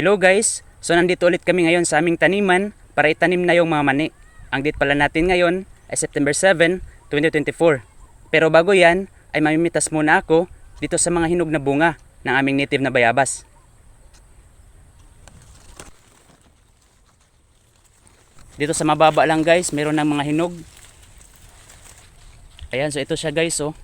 Hello guys! So nandito ulit kami ngayon sa aming taniman para itanim na yung mga mani. Ang date pala natin ngayon ay September 7, 2024. Pero bago yan ay mamimitas muna ako dito sa mga hinog na bunga ng aming native na bayabas. Dito sa mababa lang guys, meron ng mga hinog. Ayan, so ito siya guys oh.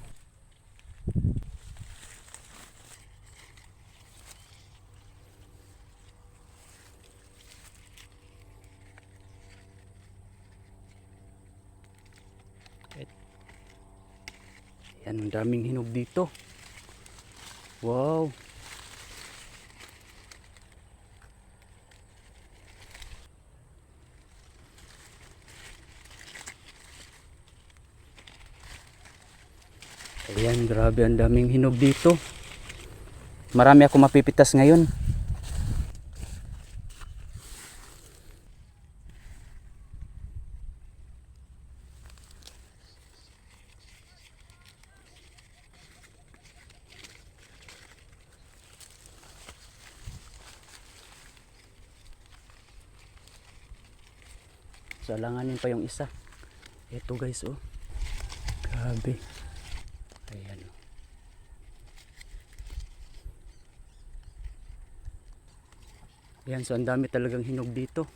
Yan, ang daming hinog dito. Wow. Ayan, grabe ang daming hinog dito. Marami ako mapipitas ngayon. Salanganin pa yung isa. Ito guys, oh. Grabe. Ayan. oh. Ayan, so ang dami talagang hinog dito.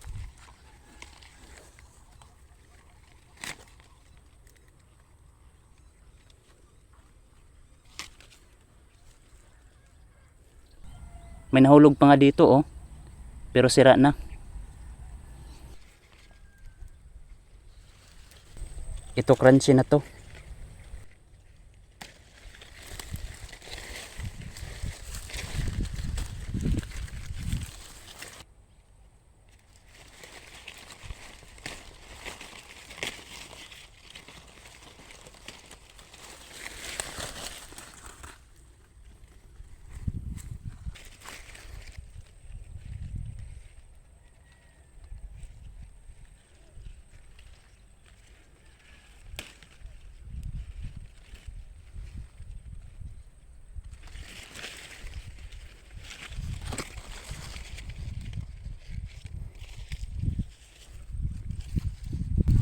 May nahulog pa nga dito, oh. Pero sira na. Ito crunchy na to.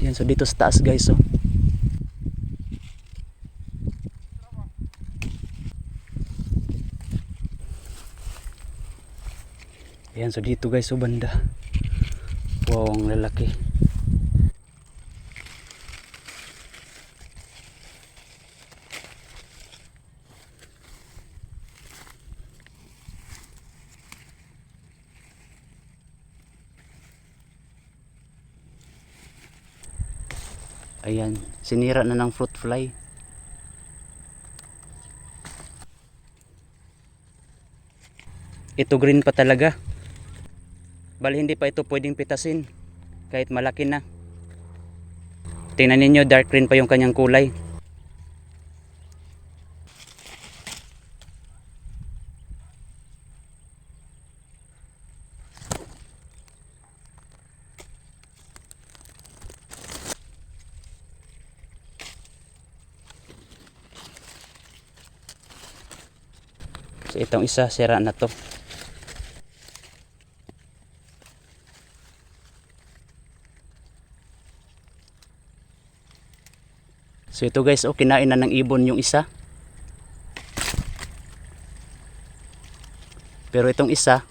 Yan, so dito sa taas guys, oh. Ayan, so dito guys, so banda. Wow, ang lalaki. Ayan, sinira na ng fruit fly. Ito green pa talaga. Bali hindi pa ito pwedeng pitasin kahit malaki na. Tingnan ninyo dark green pa yung kanyang kulay. So itong isa sira na to. So ito guys, oh, kinain na ng ibon yung isa. Pero itong isa,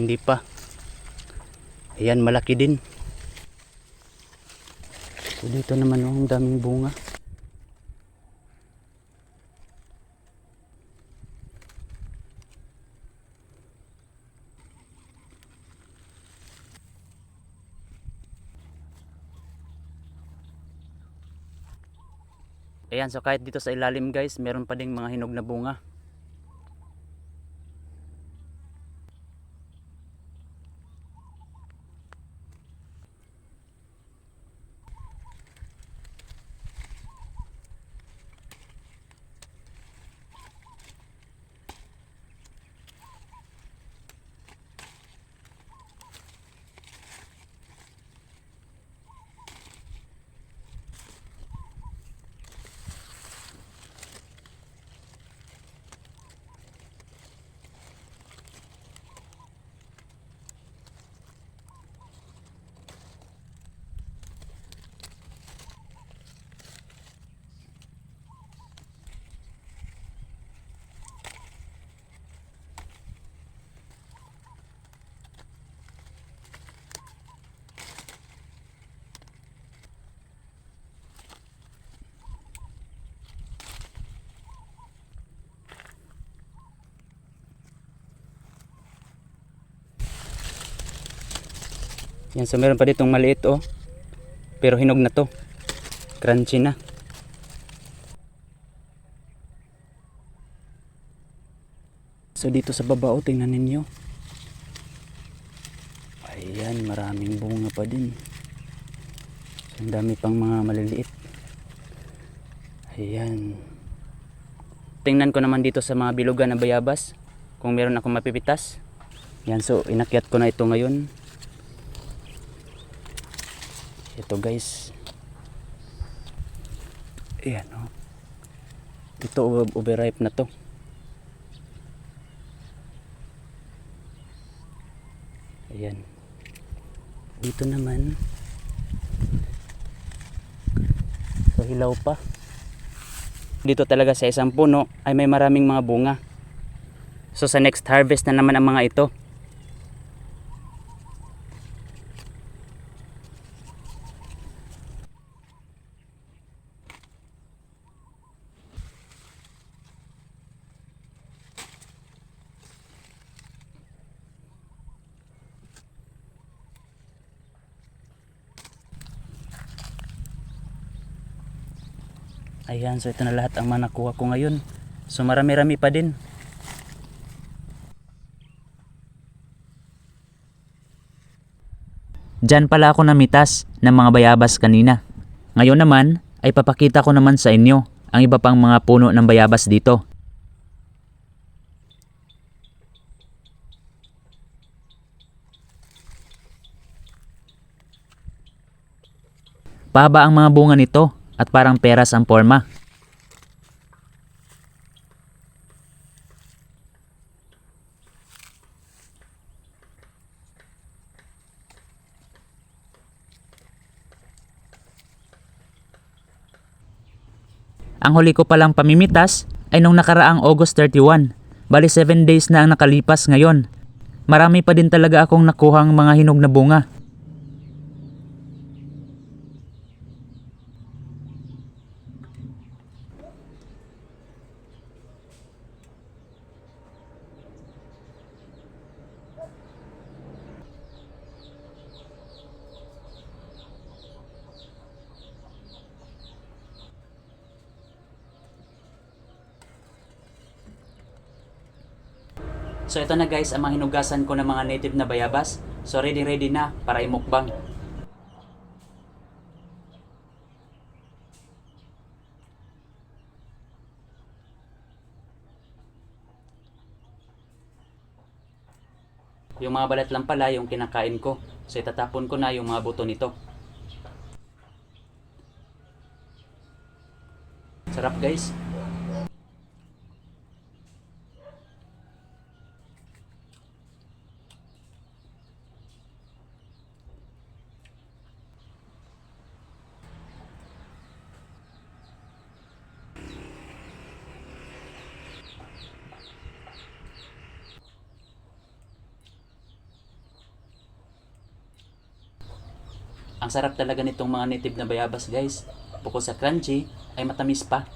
hindi pa. Ayan, malaki din. So dito naman oh, ang daming bunga. Ayan, so kahit dito sa ilalim guys, meron pa ding mga hinog na bunga. Yan, so meron pa ditong maliit oh. Pero hinog na to. Crunchy na. So dito sa baba oh, tingnan ninyo. Ayan, maraming bunga pa din. So, ang dami pang mga maliliit. Ayan. Tingnan ko naman dito sa mga bilugan na bayabas kung meron akong mapipitas. Yan, so inakyat ko na ito ngayon. Ito guys. Ayan oh. Ito o- overripe na to. Ayan. Dito naman. Sa hilaw pa. Dito talaga sa isang puno ay may maraming mga bunga. So sa next harvest na naman ang mga ito. Ayan, so ito na lahat ang mga nakuha ko ngayon. So marami-rami pa din. Diyan pala ako namitas ng mga bayabas kanina. Ngayon naman ay papakita ko naman sa inyo ang iba pang mga puno ng bayabas dito. Pahaba ang mga bunga nito at parang peras ang forma. Ang huli ko palang pamimitas ay nung nakaraang August 31. Bali 7 days na ang nakalipas ngayon. Marami pa din talaga akong nakuhang mga hinog na bunga. So ito na guys ang mga hinugasan ko ng mga native na bayabas. So ready ready na para imukbang. Yung mga balat lang pala yung kinakain ko. So itatapon ko na yung mga buto nito. Sarap guys. Ang sarap talaga nitong mga native na bayabas guys. Bukod sa crunchy, ay matamis pa.